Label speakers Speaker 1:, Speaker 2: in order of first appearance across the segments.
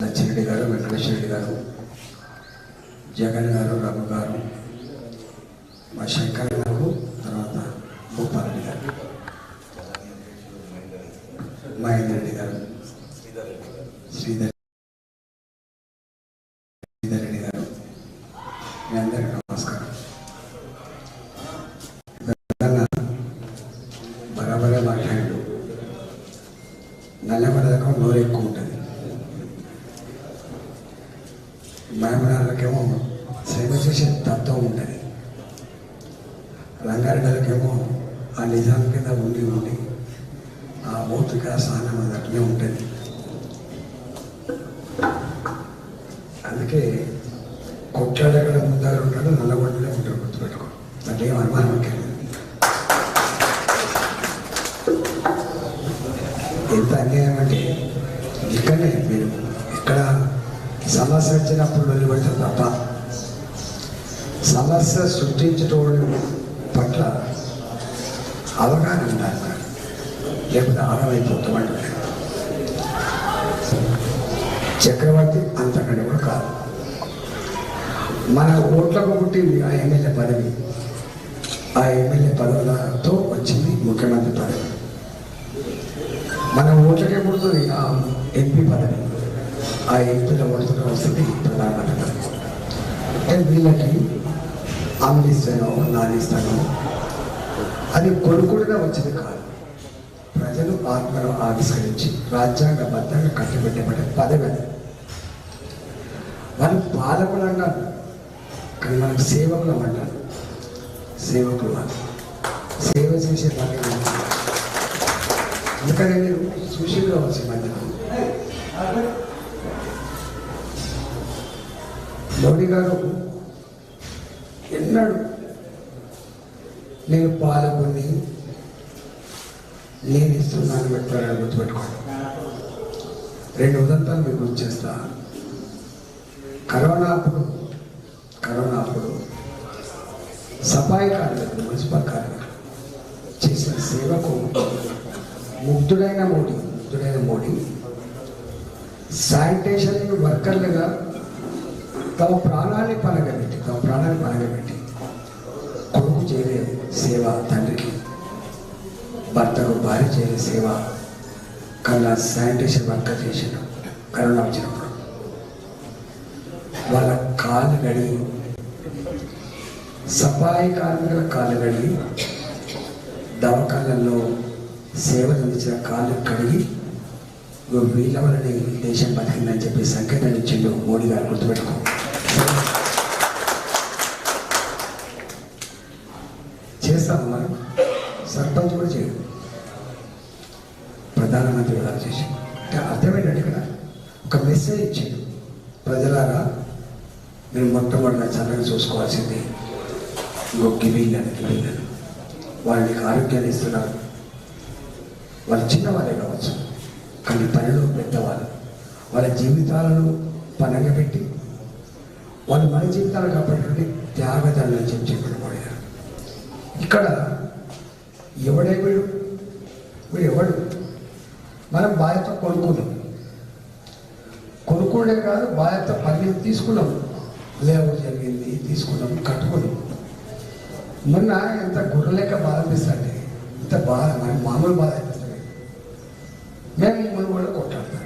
Speaker 1: సచ్చిరెడ్డి గారు వెంకటేశ్వర రెడ్డి గారు జగన్ గారు రఘు గారు మా శంకర్ గారు తర్వాత భూపాల్ గారు. మహేందర్ రెడ్డి గారు శ్రీధర్ శ్రీధర్ రెడ్డి గారు. మీ అందరికీ మహమనాలకేమో సేవ చేసే తత్వం ఉంటుంది రంగారెడ్డిలకేమో ఆ నిజాం కింద ఉండి ఉండి ఆ భౌతిక స్థానం అది అట్లే ఉంటుంది అందుకే కొట్లాడగల ముందర ఉంటాడు నల్లగొండలే ఉంటాడు గుర్తుపెట్టుకో అంటే ఏం అనుమానం లేదు ఎంత అన్యాయం అంటే ఇక్కడనే మీరు ఇక్కడ సమస్య వచ్చినప్పుడు వెళ్ళిపెడతారు తప్ప సమస్య సృష్టించడం పట్ల అవగాహన ఉండాలి. లేకపోతే ఆగమైపోతామంటే చక్రవర్తి అంతకంటే కూడా కాదు. మన ఓట్లకు పుట్టింది ఆ ఎమ్మెల్యే పదవి. ఆ ఎమ్మెల్యే పదవులతో వచ్చింది ముఖ్యమంత్రి పదవి. మన ఓట్లకే పుడుతుంది ఆ ఎంపీ పదవి. ఆ ఎంపీల ఓట్లతో వస్తుంది ప్రధానమంత్రి పదవి. అంటే వీళ్ళకి అది కొడుకుడిగా వచ్చింది కాదు. ప్రజలు ఆత్మను ఆవిష్కరించి రాజ్యాంగబద్ధంగా కట్టుబెట్టబడే పదవి అది. వాళ్ళు పాలకులు అంటారు. కానీ మనకు సేవకులు అంటారు. సేవకులు వాళ్ళు సేవ చేసే పని అందుకని నేను చూసి కావచ్చు మధ్య మోడీ గారు ఎన్నడు? నేను పాల్గొని నేను ఇస్తున్నాను పెట్టారని గుర్తుపెట్టుకోండి. రెండు ఉదంతాలు మీకు గుర్తిస్తా కరోనా అప్పుడు కరోనా అప్పుడు సఫాయి కార్మికులు మున్సిపల్ కార్మికులు చేసిన సేవకు ముగ్ధుడైన మోడీ ముగ్ధుడైన మోడీ శానిటేషన్ వర్కర్లుగా తమ ప్రాణాన్ని పనగబెట్టి తమ ప్రాణాన్ని పనగబెట్టి కొడుకు చేయలే సేవ తండ్రికి భర్తకు భార్య చేయలే సేవ కన్నా శానిటేషన్ వర్కర్ చేసిన కరోనా వచ్చినప్పుడు వాళ్ళ కాళ్ళు గడిగి సఫాయి కార్మికుల కాళ్ళు గడిగి దవాఖానల్లో సేవలు అందించిన కాళ్ళు కడిగి వీళ్ళ వలన దేశం బతికిందని చెప్పి సంకేతం ఇచ్చిండు మోడీ గారు గుర్తుపెట్టుకో. మొట్టమొదటి చూసుకోవాల్సింది. ఇంకో గివీళ్ళని గివీళ్ళని వాళ్ళకి ఆరోగ్యాన్ని ఇస్తున్నారు. వాళ్ళు చిన్నవాళ్ళే కావచ్చు కానీ పనిలో పెద్దవాళ్ళు వాళ్ళ జీవితాలను పనంగా పెట్టి వాళ్ళు మన జీవితాలు కాబట్టి త్యాగదాలు అని చెప్పి పడారు ఇక్కడ ఎవడే వీడు? వీడు ఎవడు? మనం బాధ్యత కొనుక్కున్నాం. కొనుక్కోవడే కాదు బాధ్యత పని తీసుకున్నాం. లేఅవుట్ జరిగింది తీసుకున్నాం కట్టుకుని మొన్న ఎంత గుర్రలేక బాధ అనిపిస్తుంది. ఇంత బాధ మరి మామూలు బాధ అనిపిస్తుంది. మేము మన వాళ్ళు కొట్లాడతాం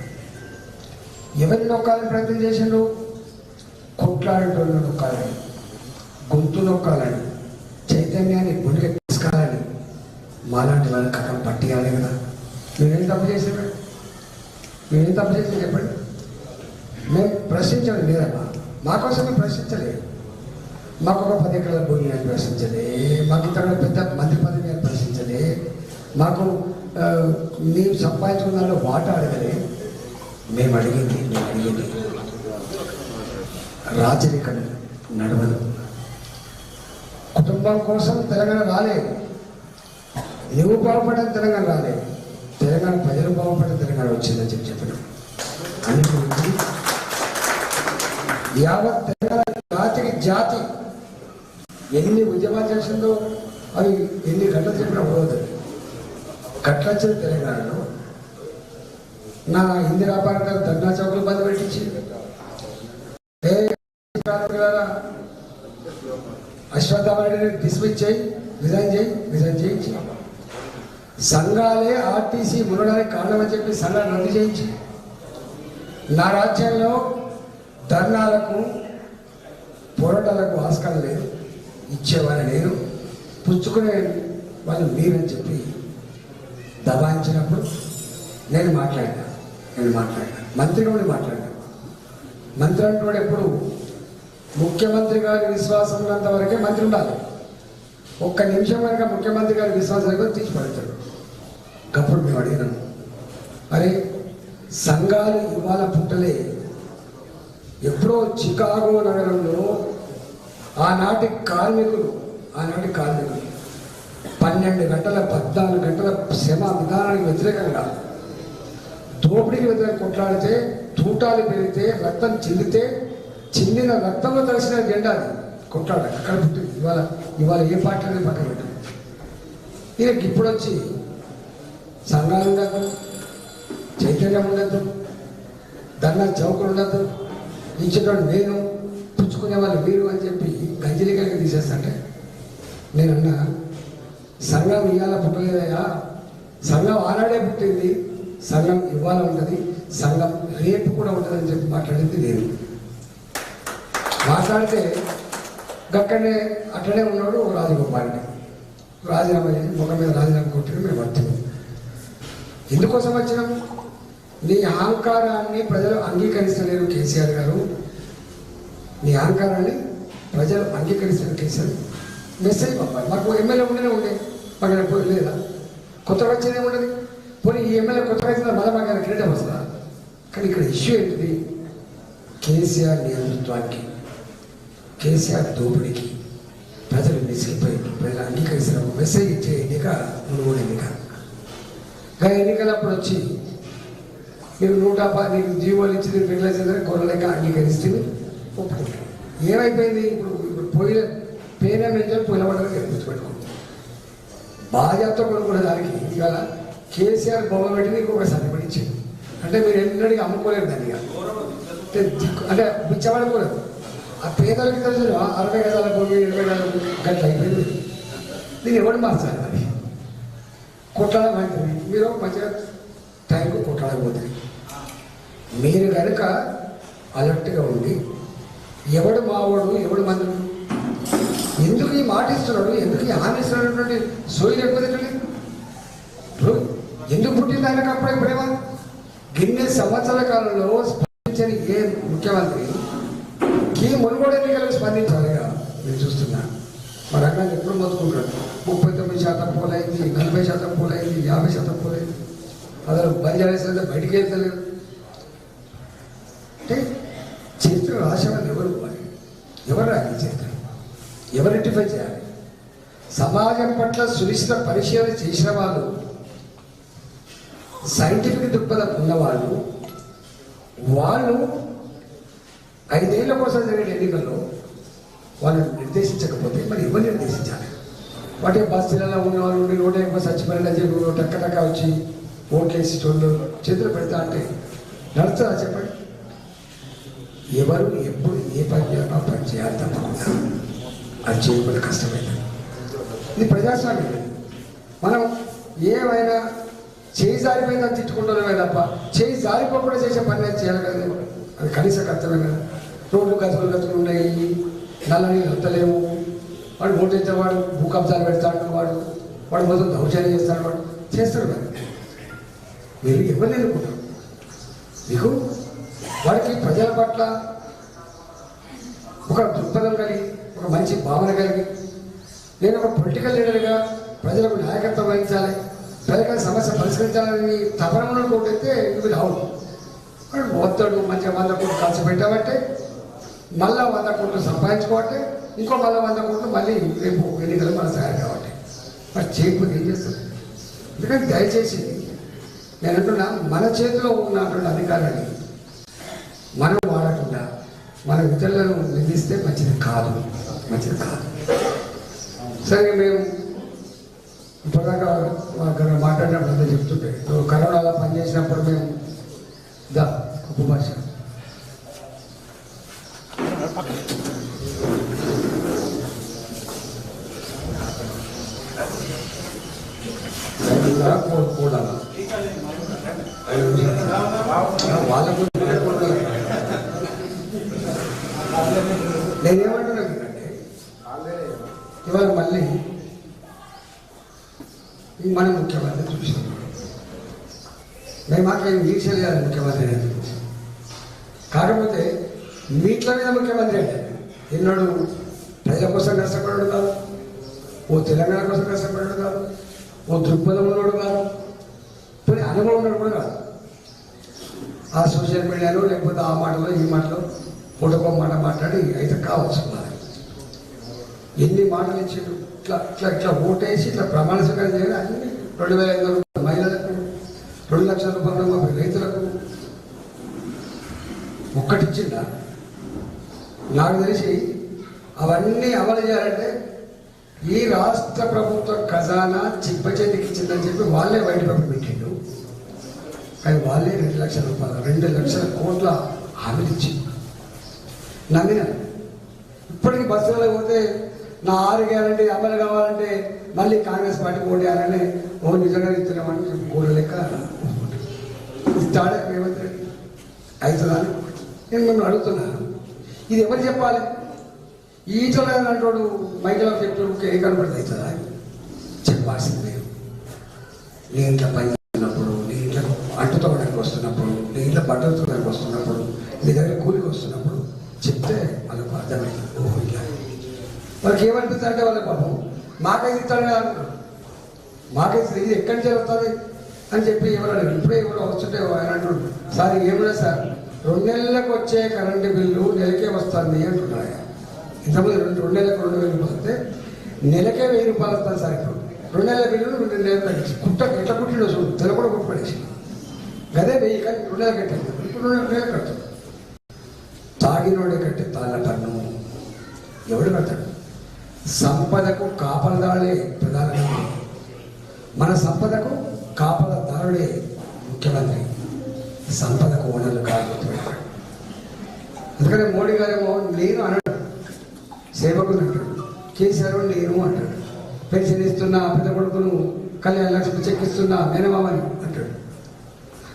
Speaker 1: ఎవరిని నొక్కాలని ప్రయత్నం చేసిండు కొట్లాడేటోళ్ళు నొక్కాలని గొంతు నొక్కాలని చైతన్యాన్ని గుండెకి తీసుకాలని మాలాంటి వాళ్ళని కథం పట్టియాలి కదా. మీరేం తప్పు చేసాడు మీరేం తప్పు చేసాం చెప్పండి. మేము ప్రశ్నించండి మీరమ్మా మా కోసమే ప్రశ్నించలే. మాకు ఒక పది ఎకరాల భూమి అని ప్రశ్నించలే. మాకు ఇతరుల పెద్ద మంత్రి పదవి అని ప్రశ్నించలే. మాకు మేము నీవు సంపాదించుకున్న దానిలో వాట అడగలే. మేము అడిగింది మేము అడిగింది. రాజరికం నడవదు. కుటుంబం కోసం తెలంగాణ రాలేదు నువ్వు బాగుపడని తెలంగాణ రాలేదు తెలంగాణ ప్రజలు బాగుపడే తెలంగాణ వచ్చిందని చెప్పి చెప్పడం అన్నిటి యావత్ తెలంగాణ జాతికి జాతి. ఎన్ని ఉద్యమాలు చేసిందో అవి ఎన్ని గంటలు చెప్పినా పోదు. కట్లొచ్చిన తెలంగాణలో నా ఇందిరా పార్క్ ధర్నా చౌకులు బంద్ పెట్టించి. ఏ అశ్వత్థామరెడ్డిని డిస్మిస్ చేయి రిజైన్ చేయి రిజైన్ చేయించి. సంఘాలే ఆర్టీసీ మునడానికి కారణమని చెప్పి సంఘాలు రద్దు చేయించి. నా రాజ్యంలో ధర్నాలకు పోరాటాలకు ఆస్కారం లేదు ఇచ్చేవారు నేను పుచ్చుకునే వాళ్ళు మీరని చెప్పి దబాయించినప్పుడు నేను మాట్లాడినా నేను మాట్లాడినా. మంత్రి కూడా మాట్లాడినా. మంత్రి అంటున్నాడు ఎప్పుడు? ముఖ్యమంత్రి గారి విశ్వాసం ఉన్నంత వరకే మంత్రి ఉండాలి. ఒక్క నిమిషం వరకు ముఖ్యమంత్రి గారి విశ్వాసం కూడా తీసి పడతాడు అప్పుడు మేము అడిగినాము అరే సంఘాలు ఇవాళ పుట్టలే. ఎప్పుడో చికాగో నగరంలో ఆనాటి కార్మికులు ఆనాటి కార్మికులు పన్నెండు గంటల పద్నాలుగు గంటల శ్రమ విధానానికి వ్యతిరేకంగా దోపిడీకి వ్యతిరేకంగా కొట్లాడితే తూటాలు పెరిగితే రక్తం చిందితే చిందిన రక్తంలో తెలిసిన జెండా అది. కొట్లాడ అక్కడ పుట్టింది ఇవాళ ఇవాళ ఏ పార్టీ అనేది పక్కన పెట్టింది ఈయనకి ఇప్పుడు వచ్చి సంఘాలు ఉండదు చైతన్యం ఉండదు ధర్నా చౌకలు ఉండదు ఇచ్చేటోడు నేను పుచ్చుకునే వాళ్ళు మీరు అని చెప్పి గంజలి కలిగి తీసేస్తాంటే? నేనన్నా సంఘం ఇవాళ పుట్టలేదయ్యా. సంఘం ఆనాడే పుట్టింది. సంఘం ఇవాళ ఉంటుంది. సంఘం రేపు కూడా ఉంటుందని చెప్పి మాట్లాడింది నేను. మాట్లాడితే గక్కడనే అట్లనే ఉన్నాడు రాజగోపాలని రాజీనామా చేసి ముఖం మీద రాజీనామా కొట్టిన మేము వస్తున్నాం ఎందుకోసం వచ్చినాం? నీ అహంకారాన్ని ప్రజలు అంగీకరిస్తలేరు కేసీఆర్ గారు. నీ అహంకారాన్ని ప్రజలు అంగీకరిస్తారు కేసీఆర్ మెసేజ్ పంపాలి. మాకు ఎమ్మెల్యే ఉండనే ఉండే. మాకు ఎప్పుడు లేదా? కొత్తగా వచ్చేదే ఉండదు? పోనీ ఈ ఎమ్మెల్యే కొత్తగా వచ్చిన మళ్ళీ మాకు ఆయన క్రీడ వస్తుందా? కానీ ఇక్కడ ఇష్యూ ఏంటిది? కేసీఆర్ నేతృత్వానికి కేసీఆర్ దోపిడీకి ప్రజలు మిసిలిపోయి ప్రజలు అంగీకరిసిన మెసేజ్ ఇచ్చే ఎన్నిక మునుగోడు ఎన్నిక. గా ఎన్నికలప్పుడు వచ్చి నీకు నూట నీకు జీవోలు ఇచ్చి నీకు రెగ్యులేషన్ గొర్రెలక అంగీకరిస్తే ఒప్పుకుంటారు ఏమైపోయింది? ఇప్పుడు ఇప్పుడు పోయిన పేన మీద పోయిన పడడానికి గుర్తుపెట్టుకుంటాం బాధ్యత కొనుక్కునే దానికి ఇవాళ కేసీఆర్ బొమ్మ పెట్టి నీకు ఒక సరిపడి ఇచ్చింది అంటే మీరు ఎన్నడికి అమ్ముకోలేరు దాన్ని అంటే దిక్కు- ఆ పేదలకి తెలుసు అరవై గజాల భూమి ఇరవై గజాల భూమి గట్ల అయిపోయింది. దీన్ని ఎవరు మార్చాలి మరి? కొట్లాడమంటుంది మీరు మంచిగా టైంకు కొట్లాడబోతుంది మీరు కనుక అలర్ట్గా ఉండి ఎవడు మావాడు ఎవడు మందుడు ఎందుకు ఈ మాట ఇస్తున్నాడు ఎందుకు ఈ హామీ ఇస్తున్నటువంటి సోయి ఇప్పుడు ఎందుకు పుట్టింది ఆయనకు అప్పుడే ప్రేమ? గిన్నె సంవత్సరాల కాలంలో స్పందించని ఏ ముఖ్యమంత్రి ఈ మునుగోడు ఎన్నికలకు స్పందించాలిగా నేను చూస్తున్నా. మా అక్కడ ఎప్పుడు మోసుకుంటాడు ముప్పై తొమ్మిది శాతం పోలైంది నలభై శాతం పోలైంది యాభై శాతం పోలైంది. అసలు బంజారా బయటికి వెళ్తలేదు అంటే చరిత్ర రాసేవాళ్ళు ఎవరు మరి ఎవరు రాయాలి చరిత్ర ఎవరు రెక్టిఫై చేయాలి? సమాజం పట్ల సునిశ్చిత పరిశీలన చేసిన వాళ్ళు సైంటిఫిక్ దృక్పథం ఉన్నవాళ్ళు వాళ్ళు ఐదేళ్ళ కోసం జరిగిన ఎన్నికల్లో వాళ్ళు నిర్దేశించకపోతే మరి ఎవరు నిర్దేశించాలి? వాటి బస్సులలో ఉన్న వాళ్ళు ఉండి నూట ఎక్కువ చచ్చిపోయిన చెప్పి టక్క టక్క వచ్చి ఓట్లేసి చోళ్ళు చేతులు పెడతా అంటే నడుస్తుందా చెప్పండి? ఎవరు ఎప్పుడు ఏ పని చేయాలి పని చేయాలి తప్పకుండా. అది చేయకుండా కష్టమైంది. ఇది ప్రజాస్వామ్యం. మనం ఏమైనా చేయి జారిపోయిందని తిట్టుకుంటున్నామే తప్ప చేయి జారిపోకుండా చేసే పని అది చేయాలి కదా. అది కనీస కర్తవ్యం కదా రోడ్లు గతులు గతులు ఉన్నాయి. నల్లని వస్తలేము వాడు ఓటేసేవాడు భూ కబ్జాలు పెడతాడు వాడు వాడు మొదలు దౌర్జన్యం చేస్తాడు వాడు చేస్తాడు మీరు ఇవ్వలేదు కూడా మీకు వాడికి ప్రజల పట్ల ఒక దృక్పథం కలిగి ఒక మంచి భావన కలిగి. నేను ఒక పొలిటికల్ లీడర్గా ప్రజలకు నాయకత్వం వహించాలి. ప్రజల సమస్య పరిష్కరించాలని తపనలో కొట్టయితే ఇది రావు మొత్తడు మంచిగా వంద కోట్లు ఖర్చు పెట్టామంటే మళ్ళా వంద కోట్లు సంపాదించుకోవట్టే ఇంకో మళ్ళీ వంద కోట్లు మళ్ళీ రేపు ఎన్నికలు మన తయారు కాబట్టి మరి చేయకపోతే ఏం చేస్తారు ఎందుకంటే దయచేసి నేను అంటున్నా మన చేతిలో ఉన్నటువంటి అధికారాన్ని మనం వాడకుండా మన ఇతరులను నిందిస్తే మంచిది కాదు. మంచిది కాదు. సరే మేము ఇప్పటిదాకా అక్కడ మాట్లాడినప్పుడు అంతా చెప్తుంటే కరోనాలో పనిచేసినప్పుడు మేము దా ఉపభాష వాళ్ళకు నేనేమంటున్నాను అంటే ఇవాళ మళ్ళీ మన ముఖ్యమంత్రి చూసాం మేము మాకేం వీక్షలు చేయాలి ముఖ్యమంత్రి అని కాకపోతే మీట్ల మీద ముఖ్యమంత్రి అంటే ఎన్నడు ప్రజల కోసం కష్టపడడు కాదు ఓ తెలంగాణ కోసం కష్టపడడు కాదు ఓ దృక్పథం ఉన్నాడు కాదు పోనీ అనుభవం ఉన్నాడు కూడా కాదు. ఆ సోషల్ మీడియాలో లేకపోతే ఆ మాటలో ఈ మాటలో ఫోటోకో మాట మాట్లాడి అయితే కావచ్చు మరి ఎన్ని మాటలు ఇచ్చిండు ఇట్లా ఇట్లా ఇట్లా ఓటేసి ఇట్లా ప్రమాణ స్వీకారం చేయాలి అన్ని రెండు వేల ఐదు వందల మహిళలకు రెండు లక్షల రూపాయల మాకు రైతులకు. ఒక్కటిచ్చిందా నాకు తెలిసి అవన్నీ అమలు చేయాలంటే ఈ రాష్ట్ర ప్రభుత్వ ఖజానా చిప్ప చేతికి ఇచ్చిందని చెప్పి వాళ్ళే బయట పెట్టిండు. కానీ వాళ్ళే రెండు లక్షల రూపాయలు రెండు లక్షల కోట్ల హామీలిచ్చి నమ్మిన? ఇప్పటికి బస్సులలో పోతే నా ఆరు గ్యారంటీ అమలు కావాలంటే మళ్ళీ కాంగ్రెస్ పార్టీ ఓడేయాలని ఓ నిజంగా ఇస్తున్నామని చెప్పి లెక్క ఇస్తాడే రేవంత్ రెడ్డి అవుతుందా నేను మిమ్మల్ని అడుగుతున్నాను. ఇది ఎవరు చెప్పాలి? ఈటలు అంటాడు మైకలో చెప్తాడు ఏ కనపడితే అవుతుందా చెప్పాల్సిందే నీ ఇంట్లో పని చేస్తున్నప్పుడు నీ ఇంట్లో అంటు వస్తున్నప్పుడు నీ ఇంట్లో బట్టలు వస్తున్నప్పుడు నీ దగ్గర కూలికి వస్తున్నప్పుడు చెప్తే వాళ్ళకు అర్థమైంది. ఓహో ఇలా. వాళ్ళకి ఏమనిపిస్తారంటే వాళ్ళ పాపం మాకైతే ఇస్తాడు అనుకున్నాడు మాకైతే ఇది ఎక్కడి నుంచి వస్తుంది. అని చెప్పి ఎవరు ఇప్పుడే ఇవ్వడం వస్తుంటే ఆయన అంటున్నాడు సార్ ఏమన్నా సార్? రెండు నెలలకు వచ్చే కరెంటు బిల్లు నెలకే వస్తుంది అంటున్నాడు ఆయన. ఇంతకుముందు రెండు రెండు నెలలకు రెండు వేలు వస్తే నెలకే వెయ్యి రూపాయలు వస్తుంది సార్ ఇప్పుడు. రెండు నెలల బిల్లు రెండు నెలలు తగ్గించి కుట్ట ఎట్లా కుట్టిండో చూడు తెల కూడా కుట్టుపడేసి. గదే వెయ్యి కానీ రెండు నెలలు కట్టాను ఇప్పుడు రెండు నెలలు కట్టాను తాగినోడే కట్టే తాళ్ళ పన్ను ఎవడు కట్టాడు సంపదకు కాపలదారులే ప్రధానమంత్రి. మన సంపదకు కాపలదారుడే ముఖ్యమంత్రి సంపదకు ఓనర్లు కాదు అందుకని మోడీ గారేమో నేను అన్నాడు సేవకుని అంటాడు కేసీఆర్ నేను అంటాడు పెన్షన్ ఇస్తున్నా పెద్ద కొడుకును కళ్యాణ లక్ష్మి చెక్కిస్తున్నా మేనమామని అంటాడు.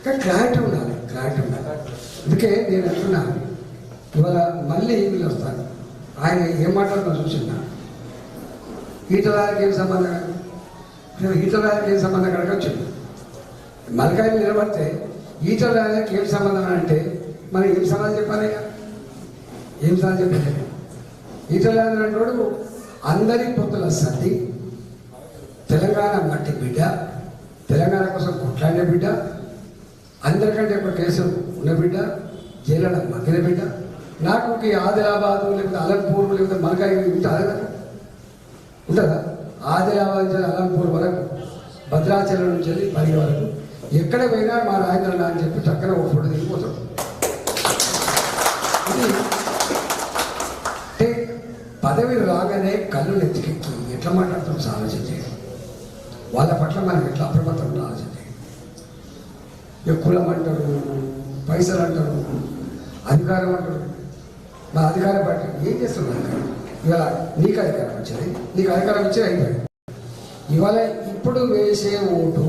Speaker 1: కానీ క్లారిటీ ఉండాలి క్లారిటీ ఉండాలి. అందుకే నేను అంటున్నా ఇవాళ మళ్ళీ వీళ్ళు వస్తాను ఆయన ఏం మాట్లాడుతున్నా చూసిందా? ఈటలారికి ఏం సంబంధం? ఈటలారికి ఏం సంబంధం? కనుక వచ్చింది. మలకాయలు నిలబడితే ఈటలారికి ఏం సంబంధం అంటే మనం ఏం సమాధానం చెప్పాలి? ఇక? ఏం సమాధానం చెప్పాలి? రాజు అంటాడు అందరి పొత్తుల సర్ది తెలంగాణ మట్టి బిడ్డ తెలంగాణ కోసం కొట్లాడిన బిడ్డ అందరికంటే ఒక కేసు ఉన్న బిడ్డ జైలలో మగ్గిన బిడ్డ నాకు ఈ ఆదిలాబాదు లేకపోతే అలంపూర్ లేకపోతే మలకాయ ఉంటుంది కదా ఉంటుందా? ఆదిలాబాద్ నుంచి అలంపూర్ వరకు భద్రాచలం నుంచి వెళ్ళి పని వరకు ఎక్కడ పోయినా మా రాజేంద్ర అని చెప్పి చక్కన ఒక ఫోటో దిగిపోతాడు అంటే పదవి రాగానే కళ్ళు నెత్తికెక్కి ఎట్లా మాట్లాడతాం ఆలోచన వాళ్ళ పట్ల మనం ఎట్లా అప్రమత్తం ఉండాలో కులం అంటారు పైసలు అంటారు అధికారం అంటారు. మా అధికారం పార్టీ ఏం చేస్తున్నారు ఇవాళ నీకు అధికారం వచ్చింది నీకు అధికారం ఇచ్చే అయిపోయింది. ఇవాళ ఇప్పుడు వేసే ఓటు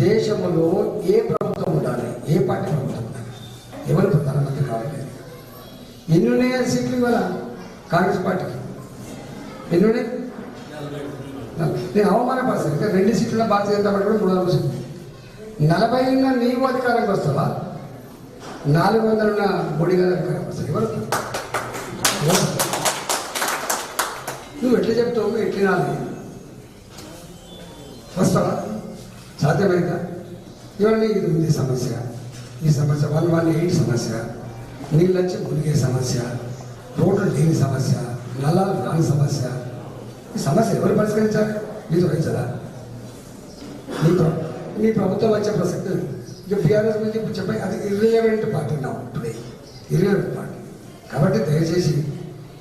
Speaker 1: దేశంలో ఏ ప్రభుత్వం ఉండాలి? ఏ పార్టీ ప్రభుత్వం ఉండాలి? ఎవరు ప్రధానమంత్రి కావాలి? ఎన్ని ఉన్నాయి సీట్లు ఇవాళ? కాంగ్రెస్ పార్టీకి. ఎన్ని ఉన్నాయి నేను అవమానపరుస్తాను ఇంకా రెండు సీట్ల భారతీయ జనతా పార్టీ కూడా మూడు వందల సీట్లు. నలభై ఉన్న నీవు అధికారంకి వస్తావా? నాలుగు వందలు ఉన్న మోడీ గారు అధికారంకి వస్తారు. ఎవరు? నువ్వు ఎట్లా చెప్తావు? ఎట్లా వినాలి? వస్తావా? సాధ్యమైందా? ఇవన్నీ ఇది ఉంది సమస్య. ఈ సమస్య వన్ వన్ ఎయిట్ సమస్య? నీళ్ళు వచ్చి మునిగే సమస్య రోడ్లు లేని సమస్య నల్లాలు రాని సమస్య. ఈ సమస్య ఎవరు పరిష్కరించాలి? మీరు వహించదా నీ మీ ప్రభుత్వం వచ్చే ప్రసక్తి లేదు. ఇక బీఆర్ఎస్ గురించి ఇప్పుడు చెప్పాయి అది ఇర్రిలవెంట్ పార్టీ నా టుడే ఇర్రిలవెంట్ పార్టీ కాబట్టి దయచేసి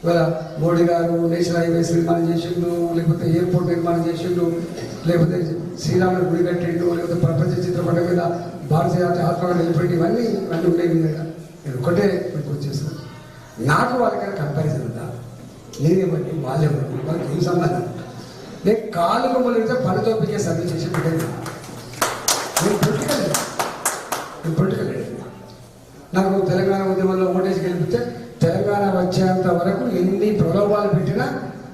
Speaker 1: ఇవాళ మోడీ గారు నేషనల్ హైవేస్ నిర్మాణం చేసిండు లేకపోతే ఎయిర్పోర్ట్ నిర్మాణం చేసిండు లేకపోతే శ్రీరాముడు గుడి కట్టిండు లేకపోతే ప్రపంచ చిత్రపటం మీద భారతీయ ఆత్మ నిలబెట్టి ఇవన్నీ ఇవన్నీ ఉన్నాయి మీ దగ్గర నేను ఒకటే మీకు వచ్చేస్తాను నాకు వాళ్ళకైనా కంపారిజన్ ఉందా? నేనేమండి వాళ్ళేమండి వాళ్ళకి ఏం సంబంధం? నేను కాలు కొమ్మలు పని పికే సర్వీస్ చేసి పెట్టాను నేను పొలిటికల్ నేను పొలిటికల్ నాకు తెలంగాణ ఉద్యమంలో ఓటేసి గెలిపితే తెలంగాణ వచ్చేంత వరకు ఎన్ని ప్రలోభాలు పెట్టినా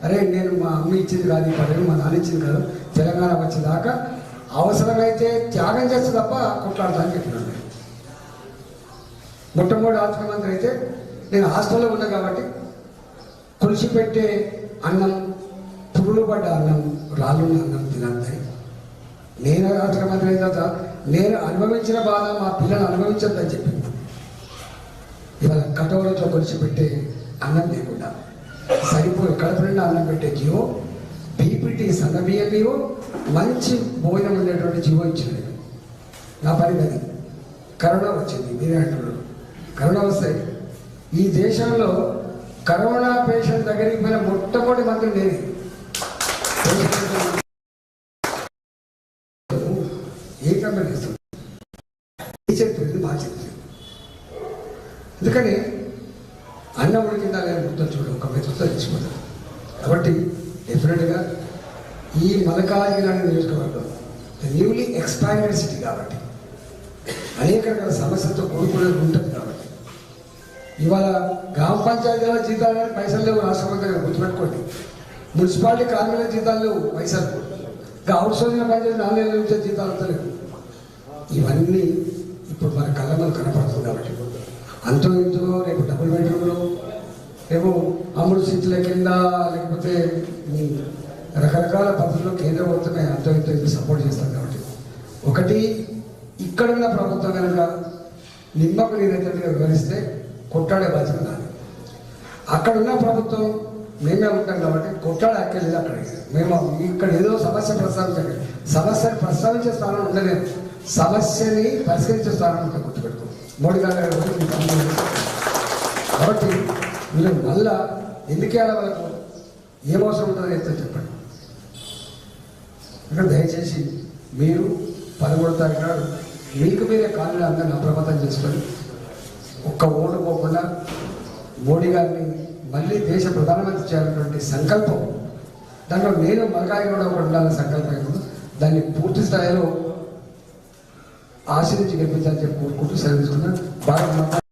Speaker 1: అరే నేను మా అమ్మ ఇచ్చింది కాదు ఈ పదవి మా నాన్న ఇచ్చింది కాదు తెలంగాణ వచ్చేదాకా అవసరమైతే త్యాగం చేస్తే తప్ప కొట్లాడతా అని చెప్పినాను మొట్టమొదటి ఆర్థిక మంత్రి అయితే నేను హాస్టల్లో ఉన్నా కాబట్టి పులిసి పెట్టే అన్నం పురుగులు పడ్డ అన్నం రాళ్ళున్న అన్నం తినంతాయి నేను ఆర్థిక మంత్రి అయిన తర్వాత నేను అనుభవించిన బాధ మా పిల్లలు అనుభవించద్దని చెప్పింది ఇవాళ కటోరతో కొలిచి పెట్టే అన్నం నేను సరిపోయి కడుపునిండా అన్నం పెట్టే జీవో బీపీటీ సన్న జీవో మంచి భోజనం ఉండేటువంటి జీవో ఇచ్చింది నా పని అది. కరోనా వచ్చింది మీరే అంటున్నారు. కరోనా వస్తే ఈ దేశంలో కరోనా పేషెంట్ దగ్గరికి పోయిన మొట్టమొదటి మంత్రి లేదు ఏ కంపెనీ బాగా ఈ చెప్తుంది చెప్తుంది ఎందుకని? అన్నం ఉడికిందా లేదా గుర్తు ఒక మెతుకుతో తెచ్చిపోతారు కాబట్టి డెఫినెట్గా ఈ మలకాగిరి నియోజకవర్గం న్యూలీ ఎక్స్పాండెడ్ సిటీ కాబట్టి అనేక రకాల సమస్యలతో కూడుకునేది ఉంటుంది కాబట్టి. ఇవాళ గ్రామ పంచాయతీల జీతాలు పైసలు లేవు రాష్ట్ర గారు గుర్తుపెట్టుకోండి. మున్సిపాలిటీ కార్మికుల జీతాలు లేవు పైసలు ఇంకా అవుట్ సోర్సింగ్ పంచాయతీ నాలుగు నుంచి జీతాలు లేవు. ఇవన్నీ ఇప్పుడు మన కళ్ళ ముందు కనపడుతుంది కాబట్టి అంతో ఇంతో రేపు డబుల్ బెడ్రూమ్లు రేపు అమ్ముడు సీట్ల కింద లేకపోతే రకరకాల పద్ధతులు కేంద్ర ప్రభుత్వమే అంతో ఇంతో ఇంత సపోర్ట్ చేస్తాం కాబట్టి. ఒకటి ఇక్కడున్న ప్రభుత్వం కనుక నిమ్మకు నీరైతే వివరిస్తే కొట్టాడే బాధ్యత నాది. అక్కడ ఉన్న ప్రభుత్వం మేమే ఉంటాం కాబట్టి కొట్టాడు అక్కర్లేదు అక్కడ. మేము ఇక్కడ ఏదో సమస్య ప్రస్తావించండి సమస్యను ప్రస్తావించే స్థానం ఉండలేదు. సమస్యని పరిష్కరించే స్థానం ఉంటుంది. మోడీ గారు కాబట్టి మీరు మళ్ళా ఎందుకు ఏడ ఏం అవసరం ఉంటుందో చెప్తే చెప్పండి. ఇక్కడ దయచేసి మీరు పదమూడు తారీఖు నాడు మీకు మీరే కాలనీ అందరిని అప్రమత్తం చేసుకొని ఒక్క ఓటు పోకుండా మోడీ గారిని మళ్ళీ దేశ ప్రధానమంత్రి చేయాలన్నటువంటి సంకల్పం దాంట్లో నేను మరకాయ కూడా ఒకటి ఉండాలని సంకల్పం దాన్ని పూర్తి స్థాయిలో ఆశీర్వించి గెలిపించాలని చెప్పి కోరుకుంటూ సెలవు తీసుకున్నాను భారత